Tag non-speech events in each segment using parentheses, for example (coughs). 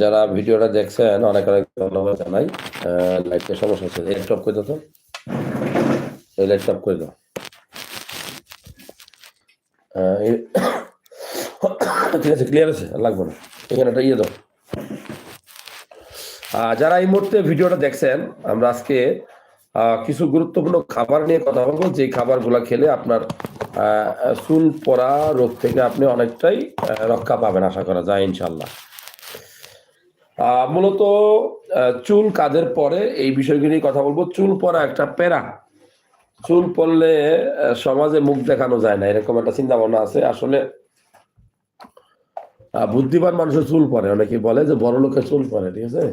যারা ভিডিওটা দেখছেন, অনেক অনেক ধন্যবাদ জানাই। লাইটটা সমস্যা হচ্ছে। এই টপ করে দাও তো? এই লাইট টপ করে দাও? (coughs) ঠিক আছে ক্লিয়ার আছে? লাগবে না। এখানে একটা ইয়ে দাও। যারা এই মুহূর্তে ভিডিওটা দেখছেন, আমরা আজকে কিছু গুরুত্বপূর্ণ খাবার নিয়ে কথা বলব। যে খাবারগুলো খেলে আপনার চুল পড়া, রোগ থেকে আপনি অনেকটাই রক্ষা পাবেন, আশা করা যায় ইনশাল্লাহ মূলত চুল কাদের পরে? এই বিষয়গুলি নিয়ে কথা বলব। চুল পরা একটা প্যারা। চুল পড়লে সমাজে মুখ দেখানো যায় না। এরকম একটা চিন্তা ভাবনা আছে। আসলে বুদ্ধিমান মানুষের চুল পরে। অনেকে বলে যে বড় লোকের চুল পরে, ঠিক আছে?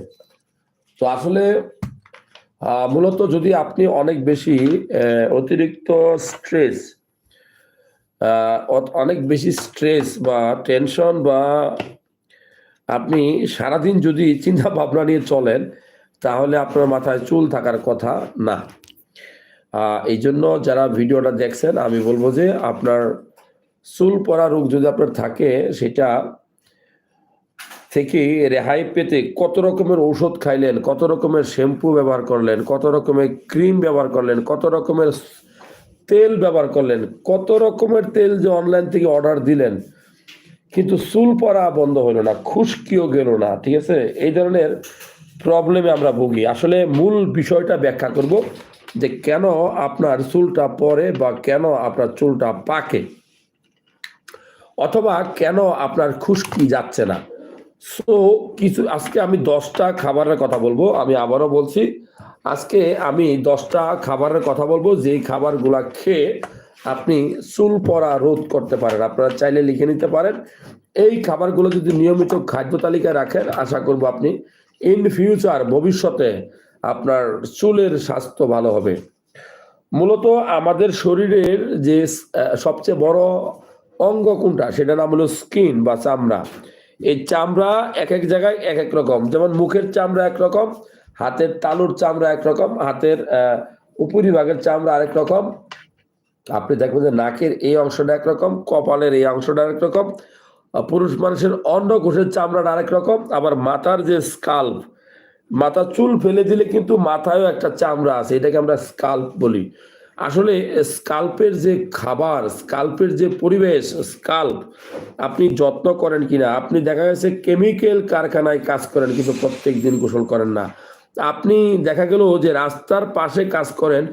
তো আসলে মূলত যদি আপনি অনেক বেশি অতিরিক্ত স্ট্রেস অনেক বেশি স্ট্রেস বা টেনশন বা আপনি সারাদিন যদি চিন্তা ভাবনা নিয়ে চলেন, তাহলে আপনার মাথায় চুল থাকার কথা না। এই জন্য যারা ভিডিওটা দেখছেন, আমি বলব যে আপনার চুল পড়া রোগ যদি আপনার থাকে, সেটা থেকে রেহাই পেতে কত রকমের ঔষধ খাইলেন, কত রকমের শ্যাম্পু ব্যবহার করলেন, কত রকমের ক্রিম ব্যবহার করলেন, কত রকমের তেল ব্যবহার করলেন, কত রকমের তেল যে অনলাইন থেকে অর্ডার দিলেন কিন্তু চুল পড়া বন্ধ হলো না, খুশকিও গেল না, ঠিক আছে? এই ধরনের প্রবলেমে আমরা ভুগি। আসলে মূল বিষয়টা ব্যাখ্যা করব যে কেন আপনার চুলটা পড়ে বা কেন আপনার চুলটা পাকে, অথবা কেন আপনার খুশকি যাচ্ছে না। সো কিছু, আজকে আমি দশটা খাবারের কথা বলব, আমি আবারও বলছি, আজকে আমি দশটা খাবারের কথা বলব, যেই খাবারগুলা খেয়ে আপনি চুল পড়া রোধ করতে পারেন। আপনারা চাইলে লিখে নিতে পারেন। এই খাবারগুলো যদি নিয়মিত খাদ্য তালিকায় রাখেন, আশা করব আপনি ইন ফিউচার ভবিষ্যতে আপনার চুলের স্বাস্থ্য ভালো হবে। মূলত আমাদের শরীরের যে সবচেয়ে বড় অঙ্গ কোনটা সেটা নাম হলো স্কিন বা চামড়া। এই চামড়া এক এক জায়গায় এক এক রকম। যেমন মুখের চামড়া এক রকম, হাতের তালুর চামড়া এক রকম, হাতের উপরিভাগের চামড়া আরেক রকম আপনি দেখবেন যে নাকের এই অংশটা একরকম, কপালের এই অংশটা আরেক রকম পুরুষ মানুষের অন্ডকোষের চামড়াটা আরেক রকম আবার মাথার যে স্কাল্প মাথা চুল ফেলে দিলে কিন্তু মাথায়ও একটা চামড়া আছে, এটাকে আমরা স্কাল্প বলি। আসলে স্কাল্পের যে খাবার স্কাল্পের যে পরিবেশ স্কাল্প আপনি যত্ন করেন কিনা? আপনি দেখা গেছে কেমিক্যাল কারখানায় কাজ করেন, কিন্তু প্রত্যেক দিন গোসল করেন না। আপনি দেখা গেল যে রাস্তার পাশে কাজ করেন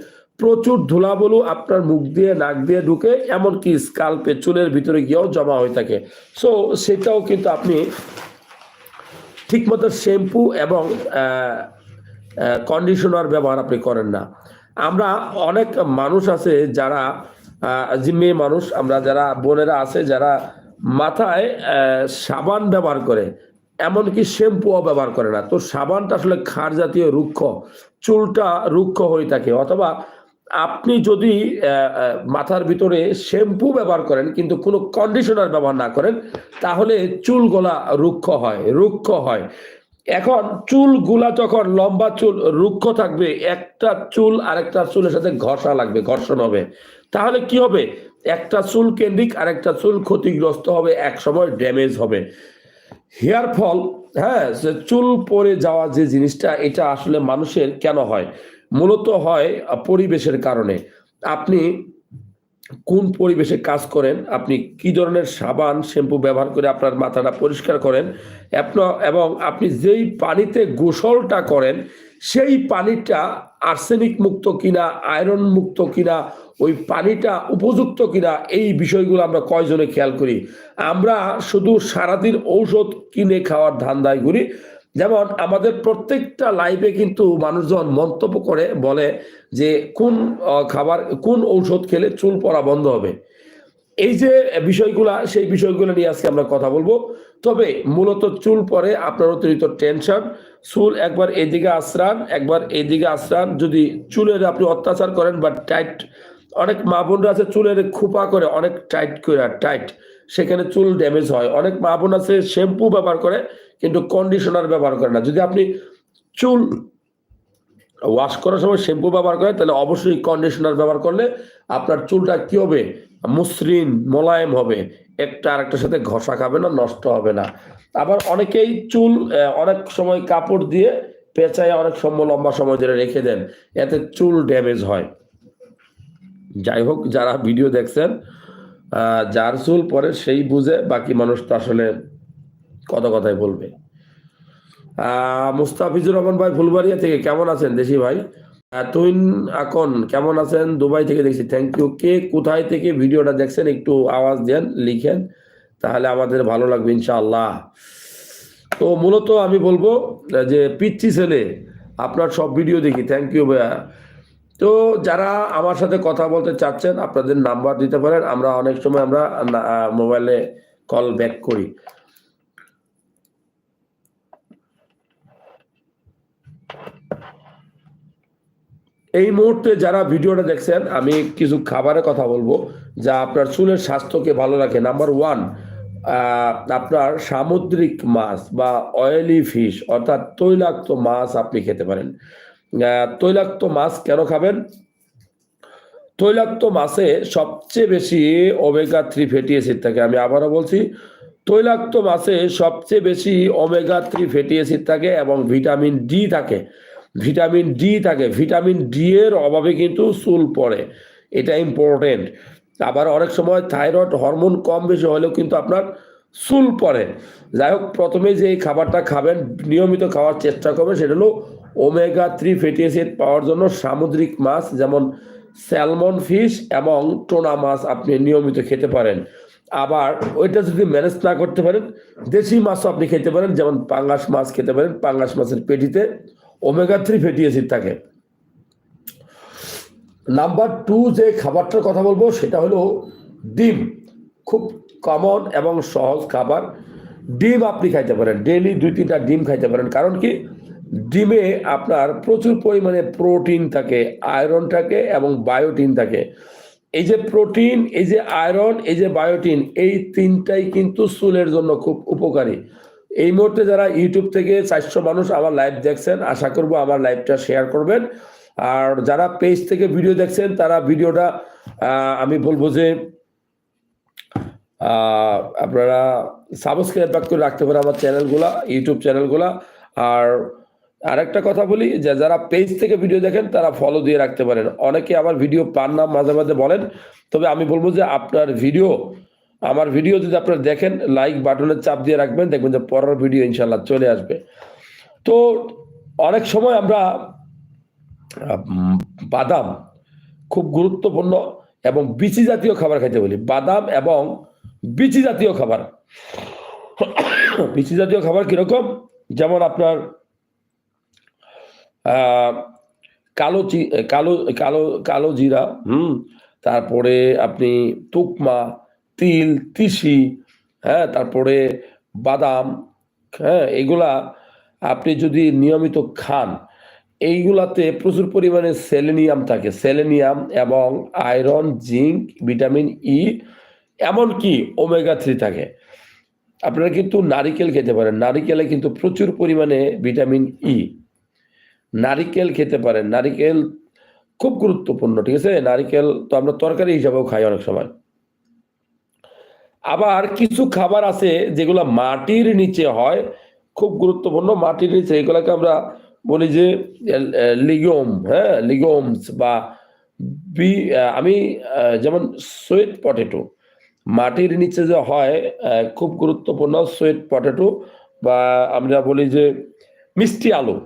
প্রচুর ধুলাবলু আপনার মুখ দিয়ে, নাক দিয়ে ঢুকে, এমনকি স্কাল্পে চুলের ভিতরে গিয়েও জমা হয়ে থাকে। সো সেটাও কিন্তু আপনি ঠিকমতো শ্যাম্পু এবং কন্ডিশনার ব্যবহার আপনি করেন না। আমরা অনেক মানুষ আছে যারা যে মেয়ে মানুষ, আমরা যারা বোনেরা আছে যারা মাথায় সাবান ব্যবহার করে, এমনকি শ্যাম্পুও ব্যবহার করে না। তো সাবানটা আসলে ক্ষার জাতীয় রুক্ষ, চুলটা রুক্ষ হয়ে থাকে, অথবা আপনি যদি মাথার ভিতরে শ্যাম্পু ব্যবহার করেন, কিন্তু কোনো কন্ডিশনার ব্যবহার না করেন, তাহলে চুলগুলা রুক্ষ হয় রুক্ষ হয়। এখন চুলগুলা যখন লম্বা চুল, রুক্ষ থাকবে, একটা চুল আরেকটা চুলের সাথে ঘষা লাগবে, ঘর্ষণ হবে। তাহলে কি হবে? একটা চুল কেন্দ্রিক, আরেকটা চুল ক্ষতিগ্রস্ত হবে এক সময় ড্যামেজ হবে। হেয়ার ফল হ্যাঁ চুল পরে যাওয়া যে জিনিসটা, এটা আসলে মানুষের কেন হয়? মূলত হয় পরিবেশের কারণে। আপনি কোন পরিবেশে কাজ করেন, আপনি কি ধরনের সাবান, শ্যাম্পু ব্যবহার করে আপনার মাথাটা পরিষ্কার করেন এবং আপনি যেই পানিতে গোসলটা করেন, সেই পানিটা আর্সেনিক মুক্ত কিনা, আয়রন মুক্ত কিনা, ওই পানিটা উপযুক্ত কিনা, এই বিষয়গুলো আমরা কয়জনে খেয়াল করি? আমরা শুধু সারাদিন ঔষধ কিনে খাওয়ার ধান্দায় করি যেমন আমাদের প্রত্যেকটা লাইফে কিন্তু মানুষজন মন্তব্য করে, বলে যে কোন খাবার, কোন ঔষধ খেলে চুল পড়া বন্ধ হবে। এই যে বিষয়গুলা, সেই বিষয়গুলো নিয়ে আজকে আমরা কথা বলব। তবে মূলত চুল পরে আপনার অতিরিক্ত টেনশন চুল একবার এদিকে আশ্রান, একবার এদিকে আশ্রান। যদি চুলের আপনি অত্যাচার করেন বা টাইট অনেক মা বোনরা আছে চুলের খোপা করে অনেক টাইট করে টাইট সেখানে চুল ড্যামেজ হয়। অনেক মা বোন আছে শ্যাম্পু ব্যবহার করে, কিন্তু কন্ডিশনার ব্যবহার করে না। যদি আপনি চুল ওয়াশ করার সময় শ্যাম্পু ব্যবহার করেন, তাহলে অবশ্যই কন্ডিশনার ব্যবহার করলে আপনার চুলটা কি হবে? মসৃণ, মোলায়েম হবে। একটা আরেকটার সাথে ঘষা খাবে না, নষ্ট হবে না। আবার অনেকেই চুল অনেক সময় কাপড় দিয়ে পেঁচায় অনেক সময়, লম্বা সময় ধরে রেখে দেন। এতে চুল ড্যামেজ হয়। যাই হোক, যারা ভিডিও দেখছেন যার চুল পরে সেই বুঝে বাকি মানুষ তো আসলে কত কথাই বলবে। মুস্তাফিজুর রহমান ভাই ফুলবাড়িয়া থেকে কেমন আছেন দেশি ভাই? তুইন আকন, কেমন আছেন? দুবাই থেকে দেখছি থ্যাংক ইউ কে কোথায় থেকে ভিডিওটা দেখছেন একটু আওয়াজ দেন, লিখেন, তাহলে আমাদের ভালো লাগবে ইনশাআল্লাহ। তো মূলত আমি বলব যে পিচ্ছি ছেলে, আপনার সব ভিডিও দেখি থ্যাংক ইউ ভাইয়া। তো যারা আমার সাথে কথা বলতে চাচ্ছেন, আপনাদের নাম্বার দিতে পারেন। আমরা অনেক সময় আমরা মোবাইলে কল ব্যাক করি। এই মুহূর্তে যারা ভিডিওটা দেখছেন, আমি কিছু খাবারের কথা বলব যা আপনার চুলের স্বাস্থ্যকে ভালো রাখে। নাম্বার ওয়ান আপনার সামুদ্রিক মাছ বা অয়েলি ফিশ অর্থাৎ তৈলাক্ত মাছ আপনি খেতে পারেন। তৈলাক্ত মাছ কেন খাবেন? তৈলাক্ত মাছে সবচেয়ে বেশি ওমেগা থ্রি ফ্যাটি অ্যাসিড থাকে। আমি আবারও বলছি, তৈলাক্ত মাছে সবচেয়ে বেশি ওমেগা থ্রি ফ্যাটি অ্যাসিড থাকে এবং ভিটামিন ডি থাকে। ভিটামিন ডি থাকে। ভিটামিন ডি এর অভাবে কিন্তু চুল পড়ে। এটা ইম্পর্টেন্ট আবার অনেক সময় থাইরয়েড হরমোন কম বেশি হলেও কিন্তু আপনার চুল পড়ে। যাই হোক, প্রথমে যে খাবারটা খাবেন, নিয়মিত খাওয়ার চেষ্টা করবেন, সেটা হলো ওমেগা থ্রি ফ্যাটি অ্যাসিড পাওয়ার জন্য সামুদ্রিক মাছ যেমন স্যালমন ফিশ এবং টোনা মাছ আপনি নিয়মিত খেতে পারেন। আবার ওইটা যদি ম্যানেজ না করতে পারেন, দেশি মাছও আপনি খেতে পারেন, যেমন পাঙ্গাস মাছ খেতে পারেন, পাঙ্গাস মাছের পেটিতে ওমেগা থ্রি ফ্যাটি অ্যাসিড থাকে। নাম্বার টু যে খাবারটার কথা বলব, সেটা হলো ডিম। খুব কমন এবং সহজ খাবার। ডিম আপনি খাইতে পারেন। ডেলি দুই তিনটা ডিম খাইতে পারেন। কারণ কি? ডিমে আপনার প্রচুর পরিমাণে প্রোটিন থাকে, আয়রন থাকে এবং বায়োটিন থাকে। এই যে প্রোটিন, এই যে আয়রন, এই যে বায়োটিন, এই তিনটাই কিন্তু চুলের জন্য খুব উপকারী। এই মুহূর্তে যারা ইউটিউব থেকে চারশো মানুষ আমার লাইভ দেখছেন, আশা করব আমার লাইভটা শেয়ার করবেন। আর যারা পেজ থেকে ভিডিও দেখছেন, তারা ভিডিওটা আমি বলব যে আপনারা সাবস্ক্রাইব করে রাখতে পারেন আমার চ্যানেলগুলা ইউটিউব চ্যানেলগুলা আর আরেকটা কথা বলি, যে যারা পেজ থেকে ভিডিও দেখেন, তারা ফলো দিয়ে রাখতে পারেন। অনেকে আমার ভিডিও পান না, মাঝে মাঝে বলেন। তবে আমি বলব যে আপনার ভিডিও আমার ভিডিও যদি আপনারা দেখেন লাইক বাটনের চাপ দিয়ে রাখবেন, দেখবেন যে পরের ভিডিও ইনশাল্লাহ চলে আসবে। তো অনেক সময় আমরা বাদাম খুব গুরুত্বপূর্ণ এবং বিচি জাতীয় খাবার খাইতে বলি। বাদাম এবং বিচি জাতীয় খাবার। বিচি জাতীয় খাবার কীরকম? যেমন আপনার কালো কালো কালো কালো জিরা, হুম, তারপরে আপনি তুকমা, তিল, তিসি হ্যাঁ তারপরে বাদাম হ্যাঁ এগুলা আপনি যদি নিয়মিত খান, এইগুলাতে প্রচুর পরিমাণে সেলেনিয়াম থাকে। সেলেনিয়াম এবং আয়রন, জিঙ্ক, ভিটামিন ই, এমনকি ওমেগা থ্রি থাকে। আপনারা কিন্তু নারিকেল খেতে পারেন। নারিকেলে কিন্তু প্রচুর পরিমাণে ভিটামিন ই। নারিকেল খেতে পারেন। নারিকেল খুব গুরুত্বপূর্ণ, ঠিক আছে? নারিকেল তো আমরা তরকারি হিসাবেও খাই অনেক সময়। আবার কিছু খাবার আছে যেগুলো মাটির নিচে হয়, খুব গুরুত্বপূর্ণ। মাটির নিচে এগুলোকে আমরা বলি যে লিগম হ্যাঁ? লিগমস বা বি আমি যেমন সুইট পটেটো, মাটির নিচে যে হয় খুব গুরুত্বপূর্ণ সুইট পটেটো বা আমরা বলি যে মিষ্টি আলু।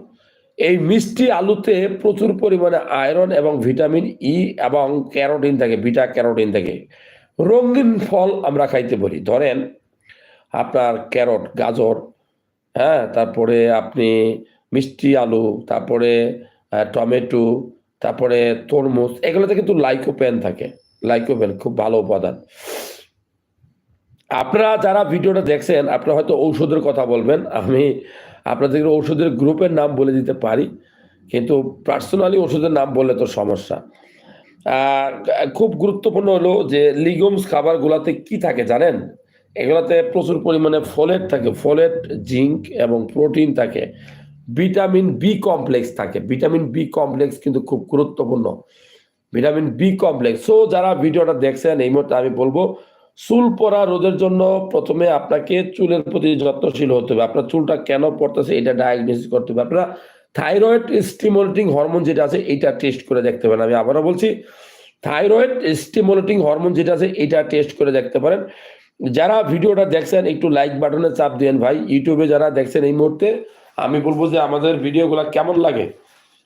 এই মিষ্টি আলুতে প্রচুর পরিমাণে আয়রন এবং ভিটামিন ই এবং ক্যারোটিন থাকে, বিটা ক্যারোটিন থাকে। রঙিন ফল আমরা খাইতে পারি। ধরেন আপনার ক্যারট, গাজর হ্যাঁ তারপরে আপনি মিষ্টি আলু, তারপরে টমেটো, তারপরে তরমুজ, এগুলোতে কিন্তু লাইকোপেন থাকে। লাইকোপেন খুব ভালো উপাদান। আপনারা যারা ভিডিওটা দেখছেন, আপনারা হয়তো ঔষধের কথা বলবেন। আমি আপনাদের ওষুধের গ্রুপের নাম বলে দিতে পারি কিন্তু পার্সোনালি ওষুধের নাম বললে তো সমস্যা। আহ, খুব গুরুত্বপূর্ণ হলো যে লিগমস খাবারগুলোতে কি থাকে জানেন? এগুলোতে প্রচুর পরিমাণে ফোলেট থাকে ফোলেট জিঙ্ক এবং প্রোটিন থাকে। ভিটামিন বি কমপ্লেক্স থাকে। ভিটামিন বি কমপ্লেক্স কিন্তু খুব গুরুত্বপূর্ণ। ভিটামিন বি কমপ্লেক্স সো যারা ভিডিওটা দেখছেন এই মুহূর্তে আমি বলব চুল পরা রোধের জন্য প্রথমে আপনাকে চুলের প্রতি যত্নশীল হতে হবে। আপনার চুলটা কেন পড়তেছে এটা ডায়াগনোসিস করতে হবে। আপনারা থাইরয়েড স্টিমুলেটিং হরমোন যেটা আছে, এটা টেস্ট করে দেখতে পারেন। আমি আবারও বলছি থাইরয়েড স্টিমুলেটিং হরমোন যেটা আছে, এটা টেস্ট করে দেখতে পারেন। যারা ভিডিওটা দেখছেন, একটু লাইক বাটনে চাপ দিন ভাই। ইউটিউবে যারা দেখছেন এই মুহূর্তে, আমি বলব যে আমাদের ভিডিওগুলো কেমন লাগে?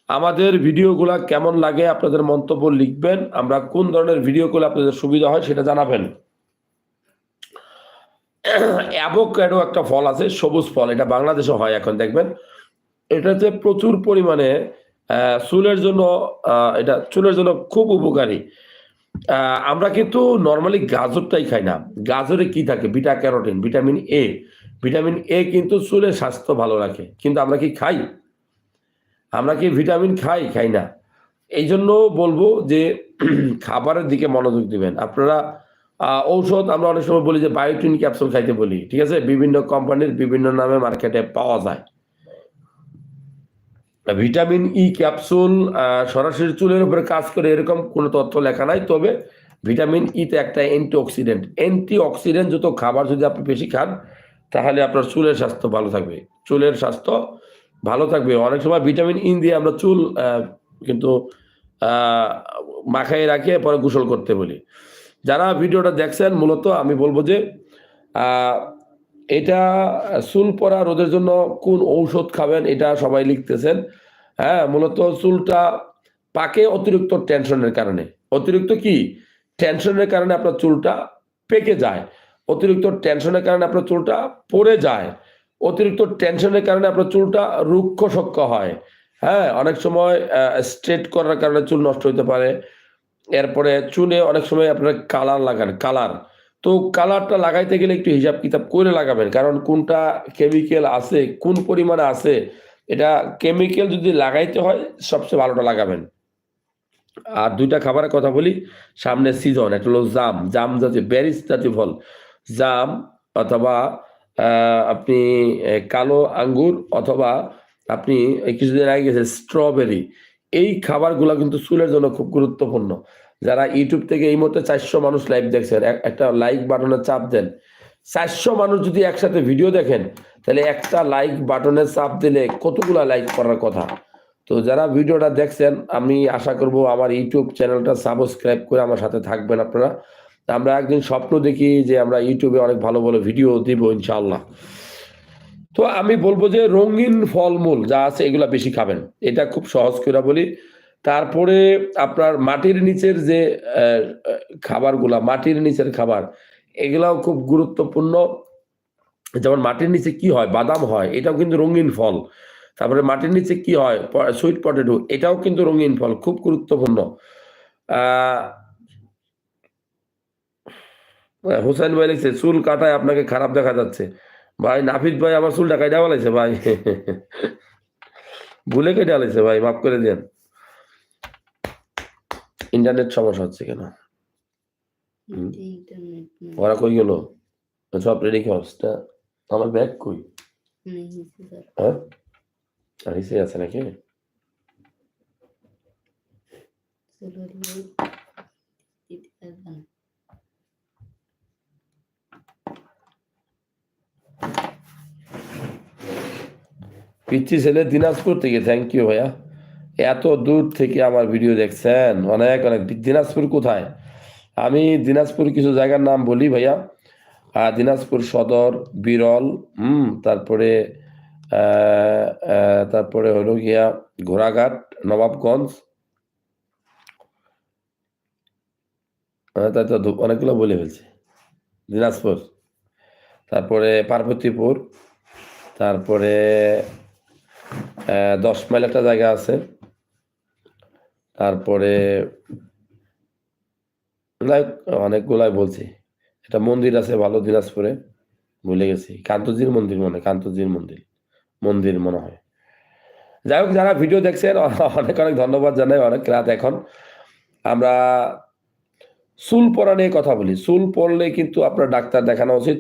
আমাদের ভিডিওগুলো কেমন লাগে? আপনাদের মন্তব্য লিখবেন। আমরা কোন ধরনের ভিডিও করলে আপনাদের সুবিধা হয় সেটা জানাবেন। অ্যাভোক্যাডো একটা ফল আছে, সবুজ ফল, এটা বাংলাদেশে হয় এখন, দেখবেন। এটাতে প্রচুর পরিমাণে চুলের জন্য এটা চুলের জন্য খুব উপকারী। আমরা কিন্তু নর্মালি গাজরটাই খাই না। গাজরে কি থাকে? Beta carotene, vitamin A vitamin A কিন্তু চুলের স্বাস্থ্য ভালো রাখে, কিন্তু আমরা কি খাই? আমরা কি ভিটামিন খাই? খাই না। এই জন্য বলব যে, (clears throat) খাবারের দিকে মনোযোগ দিবেন। আপনারা ঔষধ আমরা অনেক সময় বলি যে বায়োটিন ক্যাপসুল খাইতে বলি, ঠিক আছে? বিভিন্ন কোম্পানির বিভিন্ন নামে মার্কেটে পাওয়া যায়। ভিটামিন ই ক্যাপসুল সরাসরি চুলের উপরে কাজ করে এরকম কোনো তথ্য লেখা নাই, তবে ভিটামিন ইতে একটা অ্যান্টি অক্সিডেন্ট অ্যান্টি অক্সিডেন্ট যত খাবার যদি আপনি বেশি খান, তাহলে আপনার চুলের স্বাস্থ্য ভালো থাকবে। চুলের স্বাস্থ্য ভালো থাকবে। অনেক সময় ভিটামিন ই দিয়ে আমরা চুল কিন্তু মাখাই রাখে, পরে গোসল করতে বলি। যারা ভিডিওটা দেখছেন, মূলত আমি বলব যে এটা চুল পড়া রোদের জন্য কোন ঔষধ খাবেন এটা সবাই লিখতেছেন। হ্যাঁ মূলত চুলটা পাকে অতিরিক্ত টেনশনের কারণে। অতিরিক্ত কি? টেনশনের কারণে আপনার চুলটা পেকে যায়। অতিরিক্ত টেনশনের কারণে আপনার চুলটা পড়ে যায়। অতিরিক্ত টেনশনের কারণে আপনার চুলটা রুক্ষ সক্ষ হয়। হ্যাঁ অনেক সময় স্ট্রেট করার কারণে চুল নষ্ট হতে পারে। এরপরে চুলে অনেক সময় আপনার কালার লাগান, কালার। তো কালারটা লাগাইতে গেলে একটু হিসাব কিতাব করে লাগাবেন, কারণ কোনটা কেমিক্যাল আছে, কোন পরিমাণে আছে, এটা কেমিক্যাল যদি লাগাইতে হয়, সবচেয়ে ভালোটা লাগাবেন। আর দুইটা খাবারের কথা বলি, সামনে সিজন একটা হলো জাম জাম জাতীয় ব্যারিস জাতীয় ফল। জাম অথবা আপনি কালো আঙ্গুর অথবা আপনি কিছুদিন আগে গেছে স্ট্রবেরি এই খাবারগুলো কিন্তু চুলের জন্য খুব গুরুত্বপূর্ণ। যারা ইউটিউব থেকে এই মুহূর্তে চারশো মানুষ লাইভ দেখছেন একটা লাইক বাটনে চাপ দেন। চারশো মানুষ যদি একসাথে ভিডিও দেখেন, তাহলে একটা লাইক বাটনে চাপ দিলে কতগুলা লাইক করার কথা? তো যারা ভিডিওটা দেখছেন, আমি আশা করব আমার ইউটিউব চ্যানেলটা সাবস্ক্রাইব করে আমার সাথে থাকবেন আপনারা। আমরা একদিন স্বপ্ন দেখি যে আমরা ইউটিউবে অনেক ভালো ভালো ভিডিও দিব ইনশাআল্লাহ। তো আমি বলব যে রঙিন ফলমূল যা আছে এগুলা বেশি খাবেন। এটা খুব সহজ করে বলি। তারপরে আপনার মাটির নিচের যে খাবারগুলা, মাটির নিচের খাবার, এগুলাও খুব গুরুত্বপূর্ণ। যেমন মাটির নিচে কি হয়? বাদাম হয়, এটাও কিন্তু রঙিন ফল। তারপরে মাটির নিচে কি হয়? সুইট পটেটো এটাও কিন্তু রঙিন ফল, খুব গুরুত্বপূর্ণ। আহ হোসেন ভাই লিখছে, চুল কাটায় আপনাকে খারাপ দেখা যাচ্ছে। ভাই নাফিদ ভাই আমার চুলটা কাটা বলেছে ভাই। ভুলে কেটে আলাইছে ভাই মাফ করে দেন। ইন্টারনেট সমস্যা হচ্ছে কেন। ওরা কই গেল? সব রেডি খাওয়াসটা আমার ব্যাগ কই? হ্যাঁ? আর হিসে আছে নাকি? চলো পিচ্ছি ছেলে দিনাজপুর থেকে থ্যাংক ইউ ভাইয়া। এত দূর থেকে আমার ভিডিও দেখছেন অনেক অনেক। দিনাজপুর কোথায়? আমি দিনাজপুর কিছু জায়গার নাম বলি ভাইয়া। দিনাজপুর সদর বিরল হুম তারপরে তারপরে হলো গিয়া ঘোড়াঘাট নবাবগঞ্জ। আহ, তাই তো অনেকগুলো বলে ফেলছি। দিনাজপুর। তারপরে পার্বতীপুর। তারপরে দশ মাইল একটা জায়গা আছে। তারপরে অনেকগুলাই বলছি। একটা মন্দির আছে ভালো দিনাজপুরে, ভুলে গেছি। কান্তজির মন্দির মনে কান্তজির মন্দির মন্দির মনে হয়। যাই হোক, যারা ভিডিও দেখছেন, অনেক অনেক ধন্যবাদ জানাই, অনেক রাত এখন। আমরা চুল পড়া নিয়ে কথা বলি। চুল পড়লে কিন্তু আপনার ডাক্তার দেখানো উচিত।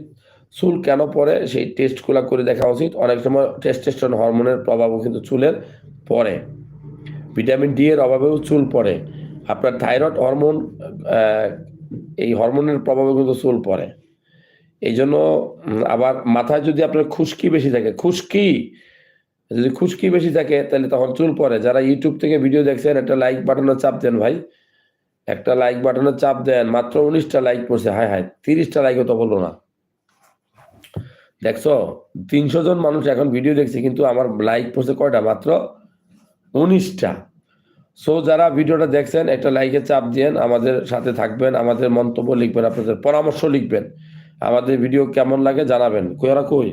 চুল কেন পড়ে সেই টেস্টগুলো করে দেখা উচিত। অনেক সময় টেস্টেস্টন হরমোনের প্রভাবও কিন্তু চুলের পড়ে। ভিটামিন ডি এর অভাবেও চুল পড়ে। আপনার থাইরয়েড হরমোন এই হরমোনের প্রভাবে কিন্তু চুল পড়ে। এই জন্য আবার মাথায় যদি আপনার খুশকি বেশি থাকে, খুশকি, যদি খুশকি বেশি থাকে, তাহলে তখন চুল পড়ে। যারা ইউটিউব থেকে ভিডিও দেখছেন, একটা লাইক বাটনের চাপ দেন ভাই। একটা লাইক বাটনের চাপ দেন, মাত্র উনিশটা লাইক পড়ছে। হায় হায়, তিরিশটা লাইকও তো বলল না। দেখছ? তিনশো জন মানুষ এখন ভিডিও দেখছে কিন্তু আমার লাইক পড়ছে কয়টা? মাত্র উনিশটা। সো যারা ভিডিওটা দেখছেন একটা লাইকে চাপ দিয়েন আমাদের সাথে থাকবেন আমাদের মন্তব্য লিখবেন আপনাদের পরামর্শ লিখবেন। আমাদের ভিডিও কেমন লাগে জানাবেন। কই ওরা কই?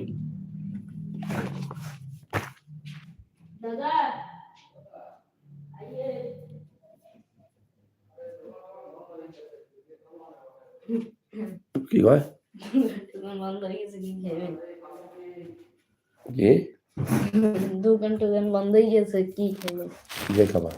কি কয়? (laughs) বন্ধ হয়ে গেছে কি খাবেন কি? দোকান টোকান বন্ধ হয়ে গেছে কি খাবেন যে খাবার?